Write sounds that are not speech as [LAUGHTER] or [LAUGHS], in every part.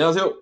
안녕하세요.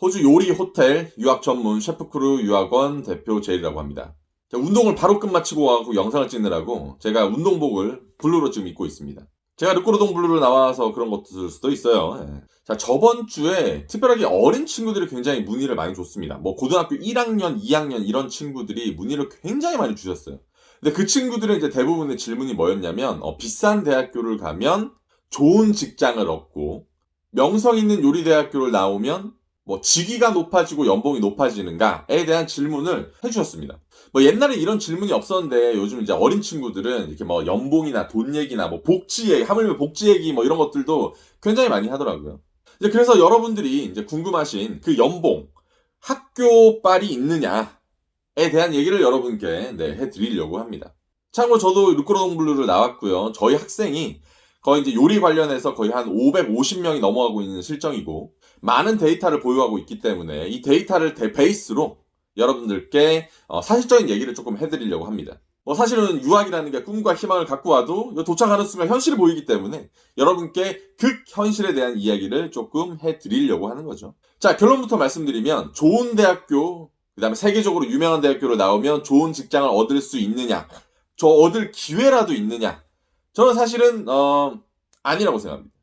호주 요리 호텔 유학 전문 셰프크루 유학원 대표 제이라고 합니다. 자, 운동을 바로 끝마치고 와서 영상을 찍느라고 제가 운동복을 블루로 지금 입고 있습니다. 제가 르꼬르동 블루로 나와서 그런 것들 수도 있어요. 예. 자, 저번 주에 특별하게 어린 친구들이 굉장히 문의를 많이 줬습니다. 뭐 고등학교 1학년, 2학년 이런 친구들이 문의를 굉장히 많이 주셨어요. 근데 그 친구들은 이제 대부분의 질문이 뭐였냐면 어, 비싼 대학교를 가면 좋은 직장을 얻고 명성 있는 요리대학교를 나오면 뭐 직위가 높아지고 연봉이 높아지는가에 대한 질문을 해주셨습니다. 뭐 옛날에 이런 질문이 없었는데 요즘 이제 어린 친구들은 이렇게 뭐 연봉이나 돈 얘기나 뭐 복지 얘기, 하물며 복지 얘기 뭐 이런 것들도 굉장히 많이 하더라고요. 이제 그래서 여러분들이 이제 궁금하신 그 연봉, 학교빨이 있느냐에 대한 얘기를 여러분께 네, 해드리려고 합니다. 참고로 저도 루크로동블루를 나왔고요. 저희 학생이 거의 이제 요리 관련해서 거의 한 550명이 넘어가고 있는 실정이고 많은 데이터를 보유하고 있기 때문에 이 데이터를 대 베이스로 여러분들께 어, 사실적인 얘기를 조금 해드리려고 합니다. 뭐 사실은 유학이라는 게 꿈과 희망을 갖고 와도 도착하는 순간 현실이 보이기 때문에 여러분께 극현실에 대한 이야기를 조금 해드리려고 하는 거죠. 자 결론부터 말씀드리면 좋은 대학교 그 다음에 세계적으로 유명한 대학교로 나오면 좋은 직장을 얻을 수 있느냐 저 얻을 기회라도 있느냐 저는 사실은 어, 아니라고 생각합니다.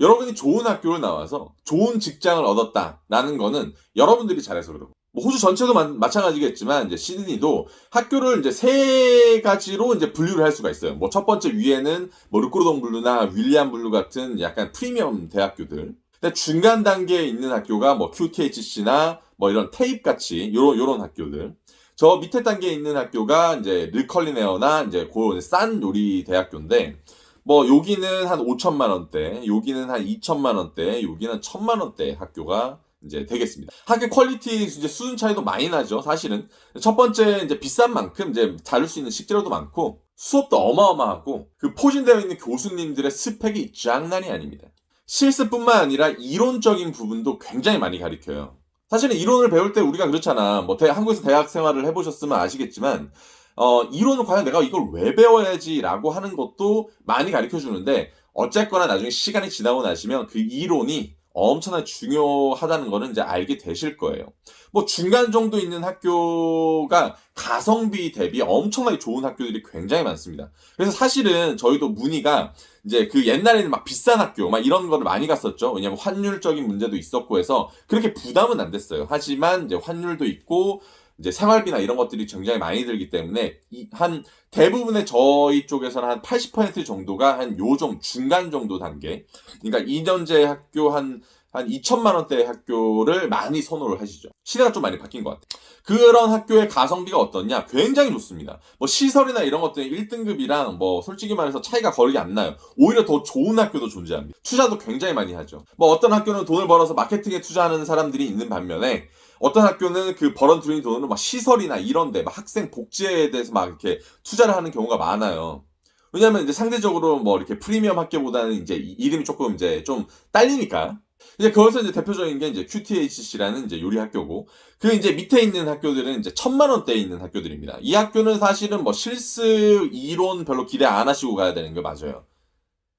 여러분이 좋은 학교를 나와서 좋은 직장을 얻었다라는 거는 여러분들이 잘해서 그러고 뭐 호주 전체도 마, 마찬가지겠지만 이제 시드니도 학교를 이제 세 가지로 이제 분류를 할 수가 있어요. 뭐 첫 번째 위에는 뭐 르크로동 블루나 윌리엄 블루 같은 약간 프리미엄 대학교들. 근데 중간 단계에 있는 학교가 뭐 QTHC나 뭐 이런 테이프 같이 요런 요런 학교들. 저 밑에 단계에 있는 학교가 이제 르컬리네어나 이제 고싼 요리 대학교인데 뭐 여기는 한 5천만 원대, 여기는 한 2천만 원대, 여기는 1천만 원대 학교가 이제 되겠습니다. 학교 퀄리티 이제 수준 차이도 많이 나죠. 사실은 첫 번째 이제 비싼 만큼 이제 다룰 수 있는 식재료도 많고 수업도 어마어마하고 그 포진되어 있는 교수님들의 스펙이 장난이 아닙니다. 실습뿐만 아니라 이론적인 부분도 굉장히 많이 가리켜요. 사실은 이론을 배울 때 우리가 그렇잖아. 뭐 대, 한국에서 대학 생활을 해보셨으면 아시겠지만 어, 이론을 과연 내가 이걸 왜 배워야지라고 하는 것도 많이 가르쳐 주는데 어쨌거나 나중에 시간이 지나고 나시면 그 이론이 엄청나게 중요하다는 거는 이제 알게 되실 거예요. 뭐 중간 정도 있는 학교가 가성비 대비 엄청나게 좋은 학교들이 굉장히 많습니다. 그래서 사실은 저희도 문의가 이제 그 옛날에는 막 비싼 학교 막 이런 거를 많이 갔었죠. 왜냐면 환율적인 문제도 있었고 해서 그렇게 부담은 안 됐어요. 하지만 이제 환율도 있고 이제 생활비나 이런 것들이 굉장히 많이 들기 때문에 한 대부분의 저희 쪽에서는 한 80% 정도가 한 요정 중간 정도 단계. 그러니까 2년제 학교 한한 2천만 원대 학교를 많이 선호를 하시죠. 시대가 좀 많이 바뀐 것 같아요. 그런 학교의 가성비가 어떻냐? 굉장히 좋습니다. 뭐 시설이나 이런 것들이 1등급이랑 뭐 솔직히 말해서 차이가 거의 안 나요. 오히려 더 좋은 학교도 존재합니다. 투자도 굉장히 많이 하죠. 뭐 어떤 학교는 돈을 벌어서 마케팅에 투자하는 사람들이 있는 반면에 어떤 학교는 그 벌어들인 돈으로 막 시설이나 이런데 막 학생 복지에 대해서 막 이렇게 투자를 하는 경우가 많아요. 왜냐하면 이제 상대적으로 뭐 이렇게 프리미엄 학교보다는 이제 이름이 조금 이제 좀 딸리니까. 이제 거기서 이제 대표적인 게 이제 QTHC라는 이제 요리 학교고 그 이제 밑에 있는 학교들은 이제 천만 원대에 있는 학교들입니다. 이 학교는 사실은 뭐 실습 이론 별로 기대 안 하시고 가야 되는 게 맞아요.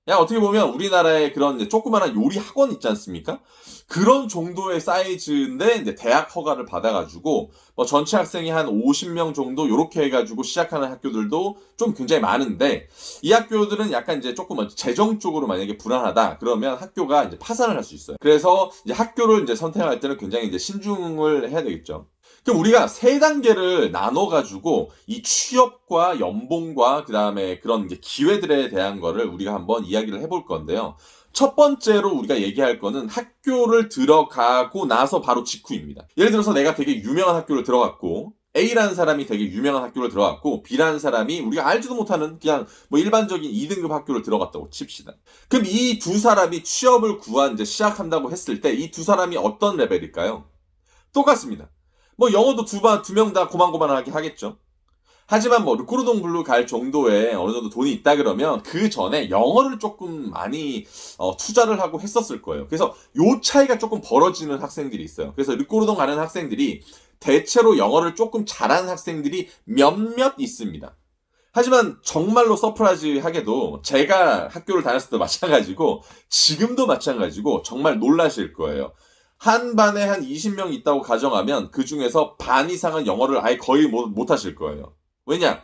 그냥 어떻게 보면 우리나라의 그런 조그마한 요리 학원 있지 않습니까? 그런 정도의 사이즈인데 이제 대학 허가를 받아가지고 뭐 전체 학생이 한 50명 정도 이렇게 해가지고 시작하는 학교들도 좀 굉장히 많은데 이 학교들은 약간 이제 조금 재정적으로 만약에 불안하다 그러면 학교가 이제 파산을 할 수 있어요. 그래서 이제 학교를 이제 선택할 때는 굉장히 이제 신중을 해야 되겠죠. 그럼 우리가 세 단계를 나눠가지고 이 취업과 연봉과 그 다음에 그런 기회들에 대한 거를 우리가 한번 이야기를 해볼 건데요. 첫 번째로 우리가 얘기할 거는 학교를 들어가고 나서 바로 직후입니다. 예를 들어서 내가 되게 유명한 학교를 들어갔고 A라는 사람이 되게 유명한 학교를 들어갔고 B라는 사람이 우리가 알지도 못하는 그냥 뭐 일반적인 2등급 학교를 들어갔다고 칩시다. 그럼 이 두 사람이 취업을 구한 이제 시작한다고 했을 때 이 두 사람이 어떤 레벨일까요? 똑같습니다. 뭐 영어도 두두 명 다 고만고만하게 하겠죠. 하지만 뭐 르코르동 블루 갈 정도의 어느 정도 돈이 있다 그러면 그 전에 영어를 조금 많이 어, 투자를 하고 했었을 거예요. 그래서 요 차이가 조금 벌어지는 학생들이 있어요. 그래서 르코르동 가는 학생들이 대체로 영어를 조금 잘하는 학생들이 몇몇 있습니다. 하지만 정말로 서프라이즈 하게도 제가 학교를 다녔을 때 [LAUGHS] 마찬가지고 지금도 마찬가지고 정말 놀라실 거예요. 한 반에 한 20명 있다고 가정하면 그 중에서 반 이상은 영어를 아예 거의 못, 못 하실 거예요. 왜냐?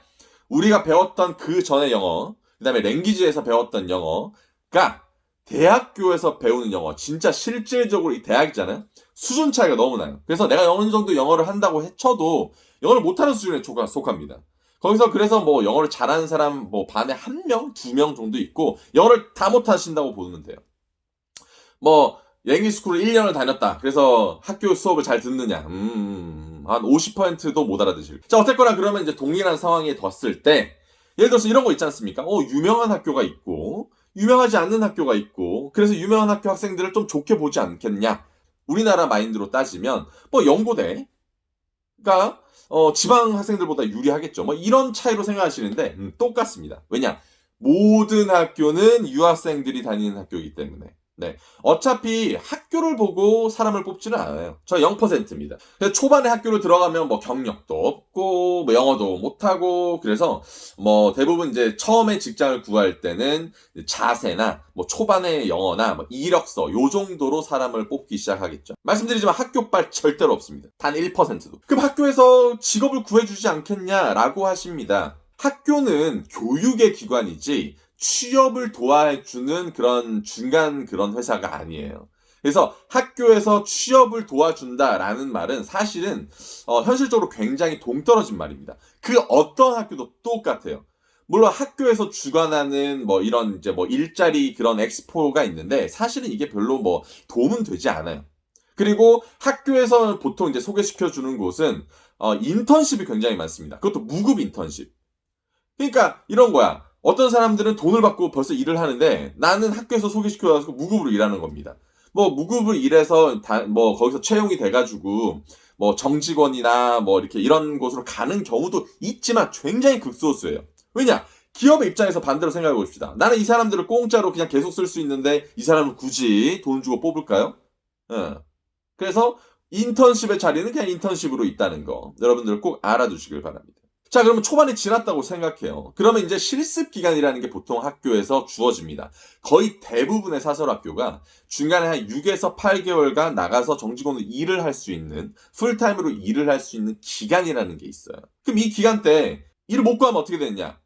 우리가 배웠던 그 전의 영어, 그 다음에 랭귀지에서 배웠던 영어가 대학교에서 배우는 영어, 진짜 실질적으로 이 대학이잖아요? 수준 차이가 너무 나요. 그래서 내가 어느 정도 영어를 한다고 해쳐도 영어를 못하는 수준에 속- 속합니다. 거기서 그래서 뭐 영어를 잘하는 사람 뭐 반에 한 명, 두 명 정도 있고 영어를 다 못하신다고 보면 돼요. 뭐 랭귀스쿨을 1년을 다녔다. 그래서 학교 수업을 잘 듣느냐? 음, 한 50%도 못 알아듣실. 자, 어쨌거나 그러면 이제 동일한 상황에 뒀을 때, 예를 들어서 이런 거 있지 않습니까? 어, 유명한 학교가 있고, 유명하지 않는 학교가 있고, 그래서 유명한 학교 학생들을 좀 좋게 보지 않겠냐? 우리나라 마인드로 따지면, 뭐, 연고대가, 어, 지방 학생들보다 유리하겠죠. 뭐, 이런 차이로 생각하시는데, 음, 똑같습니다. 왜냐? 모든 학교는 유학생들이 다니는 학교이기 때문에. 네. 어차피 학교를 보고 사람을 뽑지는 않아요. 저 0%입니다. 그래서 초반에 학교를 들어가면 뭐 경력도 없고, 뭐 영어도 못하고, 그래서 뭐 대부분 이제 처음에 직장을 구할 때는 자세나 뭐 초반에 영어나 뭐 이력서 요 정도로 사람을 뽑기 시작하겠죠. 말씀드리지만 학교빨 절대로 없습니다. 단 1%도. 그럼 학교에서 직업을 구해주지 않겠냐라고 하십니다. 학교는 교육의 기관이지 취업을 도와주는 그런 중간 그런 회사가 아니에요. 그래서 학교에서 취업을 도와준다라는 말은 사실은 어, 현실적으로 굉장히 동떨어진 말입니다. 그 어떤 학교도 똑같아요. 물론 학교에서 주관하는 뭐 이런 이제 뭐 일자리 그런 엑스포가 있는데 사실은 이게 별로 뭐 도움은 되지 않아요. 그리고 학교에서 보통 이제 소개시켜 주는 곳은 어, 인턴십이 굉장히 많습니다. 그것도 무급 인턴십. 그러니까 이런 거야. 어떤 사람들은 돈을 받고 벌써 일을 하는데 나는 학교에서 소개시켜서 무급으로 일하는 겁니다. 뭐 무급을 일해서 다, 뭐 거기서 채용이 돼가지고 뭐 정직원이나 뭐 이렇게 이런 곳으로 가는 경우도 있지만 굉장히 극소수예요. 왜냐? 기업의 입장에서 반대로 생각해 봅시다. 나는 이 사람들을 공짜로 그냥 계속 쓸 수 있는데 이 사람을 굳이 돈 주고 뽑을까요? 예. 그래서 인턴십의 자리는 그냥 인턴십으로 있다는 거 여러분들 꼭 알아두시길 바랍니다. 자, 그러면 초반에 지났다고 생각해요. 그러면 이제 실습 기간이라는 게 보통 학교에서 주어집니다. 거의 대부분의 사설 학교가 중간에 한 6에서 8개월간 나가서 정직원으로 일을 할 수 있는, 풀타임으로 일을 할 수 있는 기간이라는 게 있어요. 그럼 이 기간 때 일을 못 구하면 어떻게 되느냐?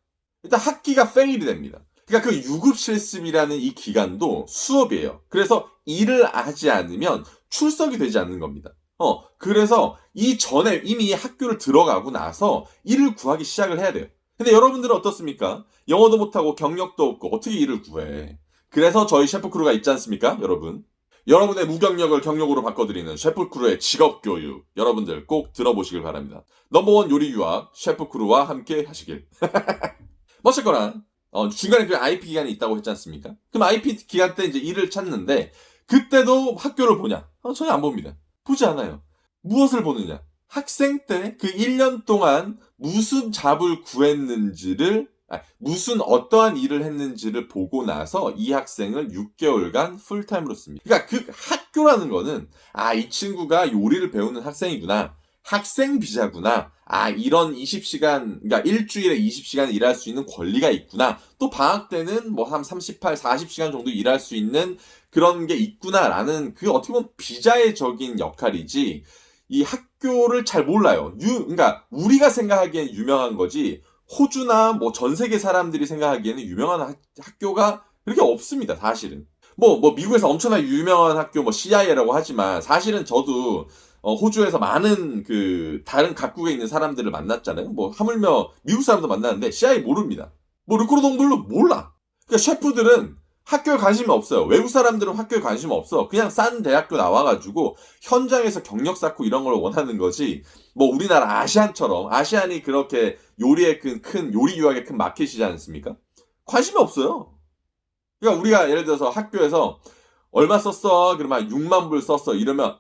일단 학기가 페일이 됩니다. 그러니까 그 유급 실습이라는 이 기간도 수업이에요. 그래서 일을 하지 않으면 출석이 되지 않는 겁니다. 어, 그래서 이 전에 이미 학교를 들어가고 나서 일을 구하기 시작을 해야 돼요. 근데 여러분들은 어떻습니까? 영어도 못하고 경력도 없고 어떻게 일을 구해? 그래서 저희 셰프크루가 있지 않습니까? 여러분. 여러분의 무경력을 경력으로 바꿔드리는 셰프크루의 직업교육. 여러분들 꼭 들어보시길 바랍니다. 넘버원 요리 유학 셰프크루와 함께 하시길. [LAUGHS] 뭐 어쨌거나, 어, 중간에 그 IP 기간이 있다고 했지 않습니까? 그럼 IP 기간 때 이제 일을 찾는데, 그때도 학교를 보냐? 어, 전혀 안 봅니다. 보지 않아요. 무엇을 보느냐? 학생 때 그 1년 동안 무슨 잡을 구했는지를, 아, 무슨 어떠한 일을 했는지를 보고 나서 이 학생을 6개월간 풀타임으로 씁니다. 그러니까 그 학교라는 거는, 아, 이 친구가 요리를 배우는 학생이구나. 학생 비자구나. 아, 이런 20시간, 그러니까 일주일에 20시간 일할 수 있는 권리가 있구나. 또 방학 때는 뭐 한 38, 40시간 정도 일할 수 있는 그런 게 있구나라는 그 어떻게 보면 비자의적인 역할이지 이 학교를 잘 몰라요. 유, 그러니까 우리가 생각하기엔 유명한 거지 호주나 뭐 전 세계 사람들이 생각하기에는 유명한 학, 학교가 그렇게 없습니다. 사실은. 뭐, 뭐, 미국에서 엄청나게 유명한 학교, 뭐, CIA라고 하지만, 사실은 저도, 어, 호주에서 많은 그, 다른 각국에 있는 사람들을 만났잖아요. 뭐, 하물며, 미국 사람도 만나는데, CIA 모릅니다. 뭐, 르코르 동블로 몰라. 그러니까 셰프들은 학교에 관심이 없어요. 외국 사람들은 학교에 관심 없어. 그냥 싼 대학교 나와가지고 현장에서 경력 쌓고 이런 걸 원하는 거지. 뭐 우리나라 아시안처럼 아시안이 그렇게 요리의 큰, 큰 요리 유학의 큰 마켓이지 않습니까? 관심이 없어요. 그러니까 우리가 예를 들어서 학교에서 얼마 썼어? 그러면 6만 불 썼어. 이러면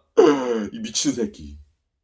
이 미친 새끼.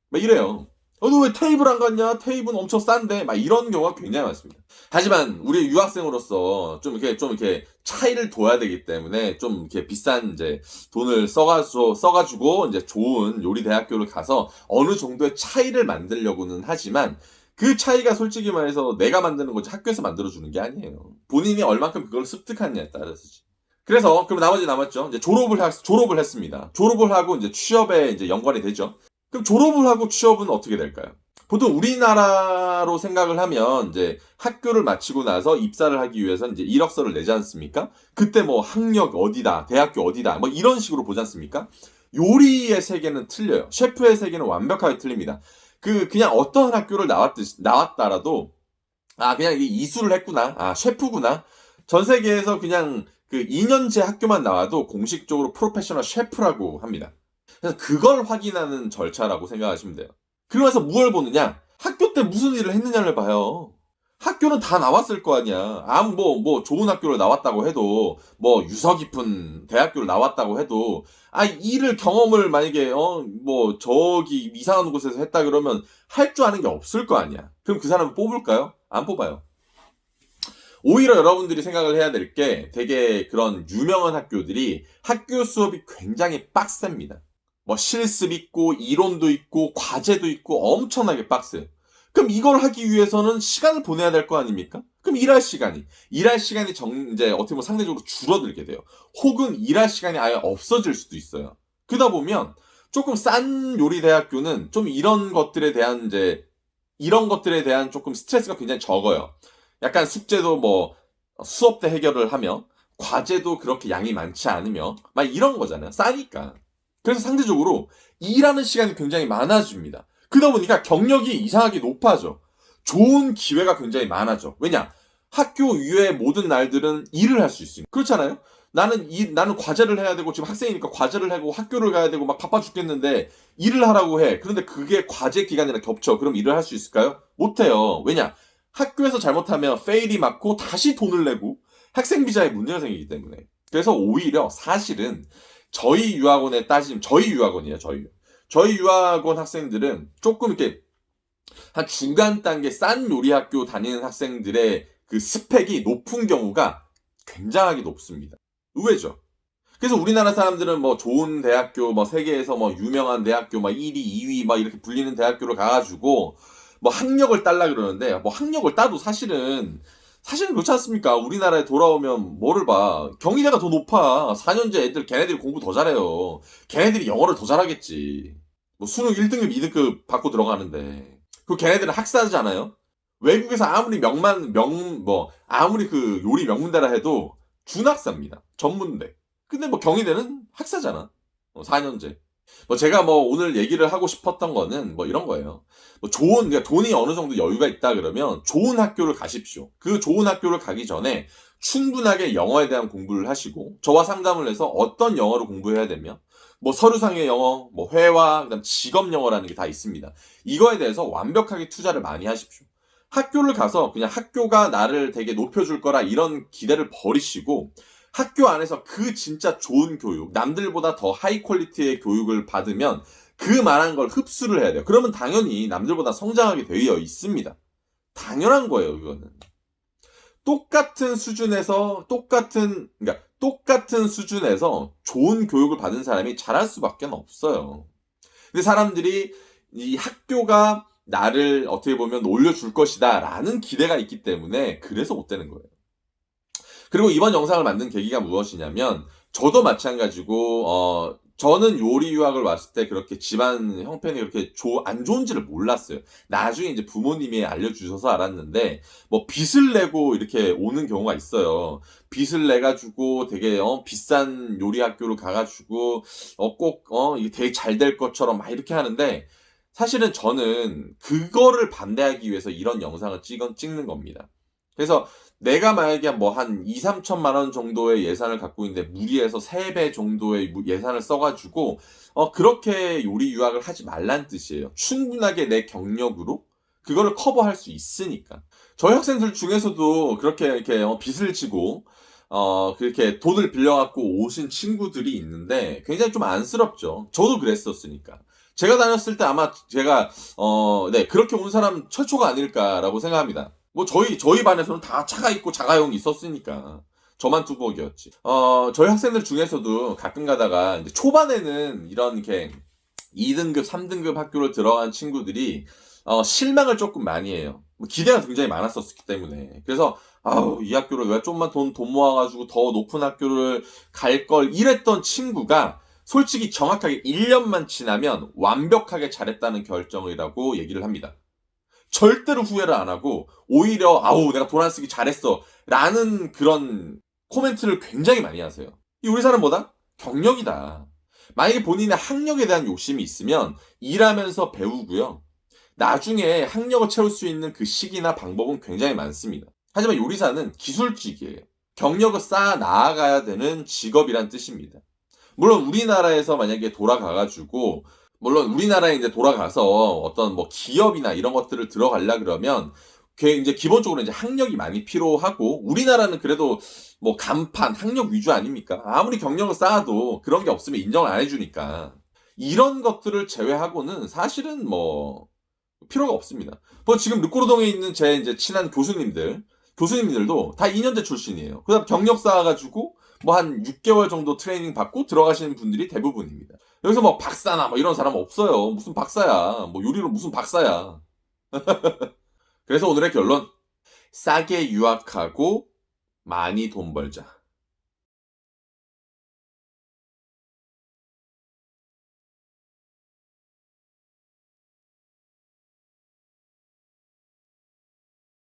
막 이래요. 어, 너왜 테이블 안 갔냐? 테이블은 엄청 싼데. 막 이런 경우가 굉장히 많습니다. 하지만 우리 유학생으로서 좀 이렇게 좀 이렇게 차이를 둬야 되기 때문에 좀 이렇게 비싼 이제 돈을 써가지고 써가지고 이제 좋은 요리 대학교를 가서 어느 정도의 차이를 만들려고는 하지만 그 차이가 솔직히 말해서 내가 만드는 거지 학교에서 만들어주는 게 아니에요. 본인이 얼만큼 그걸 습득하느냐에 따라서지. 그래서 그럼 나머지 남았죠. 이제 졸업을 하, 졸업을 했습니다. 졸업을 하고 이제 취업에 이제 연관이 되죠. 그럼 졸업을 하고 취업은 어떻게 될까요? 보통 우리나라로 생각을 하면 이제 학교를 마치고 나서 입사를 하기 위해서 이제 이력서를 내지 않습니까? 그때 뭐 학력 어디다, 대학교 어디다, 뭐 이런 식으로 보지 않습니까? 요리의 세계는 틀려요. 셰프의 세계는 완벽하게 틀립니다. 그 그냥 어떤 학교를 나왔듯 나왔다라도 아 그냥 이수를 했구나, 아 셰프구나. 전 세계에서 그냥 그 2년제 학교만 나와도 공식적으로 프로페셔널 셰프라고 합니다. 그래서 그걸 확인하는 절차라고 생각하시면 돼요. 그러면서 무엇을 보느냐? 학교 때 무슨 일을 했느냐를 봐요. 학교는 다 나왔을 거 아니야. 아무 뭐, 뭐 좋은 학교를 나왔다고 해도, 뭐 유서 깊은 대학교를 나왔다고 해도, 아, 일을 경험을 만약에, 어, 뭐 저기 이상한 곳에서 했다 그러면 할 줄 아는 게 없을 거 아니야. 그럼 그 사람을 뽑을까요? 안 뽑아요. 오히려 여러분들이 생각을 해야 될 게 되게 그런 유명한 학교들이 학교 수업이 굉장히 빡셉니다. 뭐 실습 있고 이론도 있고 과제도 있고 엄청나게 빡세요. 그럼 이걸 하기 위해서는 시간을 보내야 될 거 아닙니까? 그럼 일할 시간이 일할 시간이 정 이제 어떻게 보면 상대적으로 줄어들게 돼요. 혹은 일할 시간이 아예 없어질 수도 있어요. 그러다 보면 조금 싼 요리 대학교는 좀 이런 것들에 대한 이제 이런 것들에 대한 조금 스트레스가 굉장히 적어요. 약간 숙제도 뭐 수업 때 해결을 하며 과제도 그렇게 양이 많지 않으며 막 이런 거잖아요. 싸니까. 그래서 상대적으로 일하는 시간이 굉장히 많아집니다. 그러다 보니까 경력이 이상하게 높아져. 좋은 기회가 굉장히 많아져. 왜냐? 학교 이외의 모든 날들은 일을 할 수 있으니까. 그렇잖아요? 나는 이, 나는 과제를 해야 되고, 지금 학생이니까 과제를 하고 학교를 가야 되고, 막 바빠 죽겠는데, 일을 하라고 해. 그런데 그게 과제 기간이랑 겹쳐. 그럼 일을 할 수 있을까요? 못해요. 왜냐? 학교에서 잘못하면 페일이 맞고 다시 돈을 내고 학생 비자에 문제가 생기기 때문에. 그래서 오히려 사실은 저희 유학원에 따지면 저희 유학원이에요. 저희 저희 유학원 학생들은 조금 이렇게 한 중간 단계 싼 요리 학교 다니는 학생들의 그 스펙이 높은 경우가 굉장하게 높습니다. 의외죠. 그래서 우리나라 사람들은 뭐 좋은 대학교, 뭐 세계에서 뭐 유명한 대학교, 막 1위, 2위, 막 이렇게 불리는 대학교를 가가지고 뭐 학력을 딸라 그러는데 뭐 학력을 따도 사실은 사실은 그렇지 않습니까? 우리나라에 돌아오면 뭐를 봐. 경희대가 더 높아. 4년제 애들 걔네들이 공부 더 잘해요. 걔네들이 영어를 더 잘하겠지. 뭐 수능 1등급, 2등급 받고 들어가는데. 그 걔네들은 학사잖아요. 외국에서 아무리 명만 명 뭐 아무리 그 요리 명문대라 해도 준학사입니다. 전문대. 근데 뭐 경희대는 학사잖아. 어, 4년제. 뭐 제가 뭐 오늘 얘기를 하고 싶었던 거는 뭐 이런 거예요. 뭐 좋은 그러니까 돈이 어느 정도 여유가 있다 그러면 좋은 학교를 가십시오. 그 좋은 학교를 가기 전에 충분하게 영어에 대한 공부를 하시고 저와 상담을 해서 어떤 영어를 공부해야 되며 뭐 서류상의 영어, 뭐 회화, 그다음 직업 영어라는 게 다 있습니다. 이거에 대해서 완벽하게 투자를 많이 하십시오. 학교를 가서 그냥 학교가 나를 되게 높여줄 거라 이런 기대를 버리시고 학교 안에서 그 진짜 좋은 교육, 남들보다 더 하이 퀄리티의 교육을 받으면 그 말한 걸 흡수를 해야 돼요. 그러면 당연히 남들보다 성장하게 되어 있습니다. 당연한 거예요, 이거는. 똑같은 수준에서 똑같은 그러니까 똑같은 수준에서 좋은 교육을 받은 사람이 잘할 수밖에 없어요. 근데 사람들이 이 학교가 나를 어떻게 보면 올려줄 것이다라는 기대가 있기 때문에 그래서 못 되는 거예요. 그리고 이번 영상을 만든 계기가 무엇이냐면 저도 마찬가지고 어 저는 요리 유학을 왔을 때 그렇게 집안 형편이 그렇게 조, 안 좋은지를 몰랐어요. 나중에 이제 부모님이 알려주셔서 알았는데, 뭐 빚을 내고 이렇게 오는 경우가 있어요. 빚을 내가지고 되게, 어, 비싼 요리 학교로 가가지고, 어, 꼭, 어, 이게 되게 잘 될 것처럼 막 이렇게 하는데, 사실은 저는 그거를 반대하기 위해서 이런 영상을 찍, 찍는 겁니다. 그래서 내가 만약에 뭐 한 2, 3천만 원 정도의 예산을 갖고 있는데 무리해서 3배 정도의 예산을 써가지고 어 그렇게 요리 유학을 하지 말란 뜻이에요. 충분하게 내 경력으로 그거를 커버할 수 있으니까. 저희 학생들 중에서도 그렇게 이렇게 어, 빚을 지고 어 그렇게 돈을 빌려갖고 오신 친구들이 있는데 굉장히 좀 안쓰럽죠. 저도 그랬었으니까. 제가 다녔을 때 아마 제가 어네 그렇게 온 사람 최초가 아닐까라고 생각합니다. 뭐 저희 저희 반에서는 다 차가 있고 자가용이 있었으니까 저만 뚜벅이었지. 어 저희 학생들 중에서도 가끔 가다가 이제 초반에는 이런 이렇게 2등급, 3등급 학교를 들어간 친구들이 어 실망을 조금 많이 해요. 뭐 기대가 굉장히 많았었기 때문에 그래서 아우 이 학교를 왜 좀만 돈, 돈 모아가지고 더 높은 학교를 갈 걸 이랬던 친구가 솔직히 정확하게 1년만 지나면 완벽하게 잘했다는 결정이라고 얘기를 합니다. 절대로 후회를 안 하고 오히려 아우 내가 돈 안 쓰기 잘했어 라는 그런 코멘트를 굉장히 많이 하세요. 이 우리 사람 뭐다? 경력이다. 만약에 본인의 학력에 대한 욕심이 있으면 일하면서 배우고요. 나중에 학력을 채울 수 있는 그 시기나 방법은 굉장히 많습니다. 하지만 요리사는 기술직이에요. 경력을 쌓아 나아가야 되는 직업이란 뜻입니다. 물론 우리나라에서 만약에 돌아가가지고 물론 우리나라에 이제 돌아가서 어떤 뭐 기업이나 이런 것들을 들어가려 그러면 그 이제 기본적으로 이제 학력이 많이 필요하고 우리나라는 그래도 뭐 간판 학력 위주 아닙니까? 아무리 경력을 쌓아도 그런 게 없으면 인정을 안 해주니까 이런 것들을 제외하고는 사실은 뭐 필요가 없습니다. 뭐 지금 르꼬르동에 있는 제 이제 친한 교수님들 교수님들도 다 2년제 출신이에요. 그다음 경력 쌓아가지고 뭐 한 6개월 정도 트레이닝 받고 들어가시는 분들이 대부분입니다. 여기서 뭐 박사나 뭐 이런 사람 없어요. 무슨 박사야. 뭐 요리로 무슨 박사야. [LAUGHS] 그래서 오늘의 결론. 싸게 유학하고 많이 돈 벌자.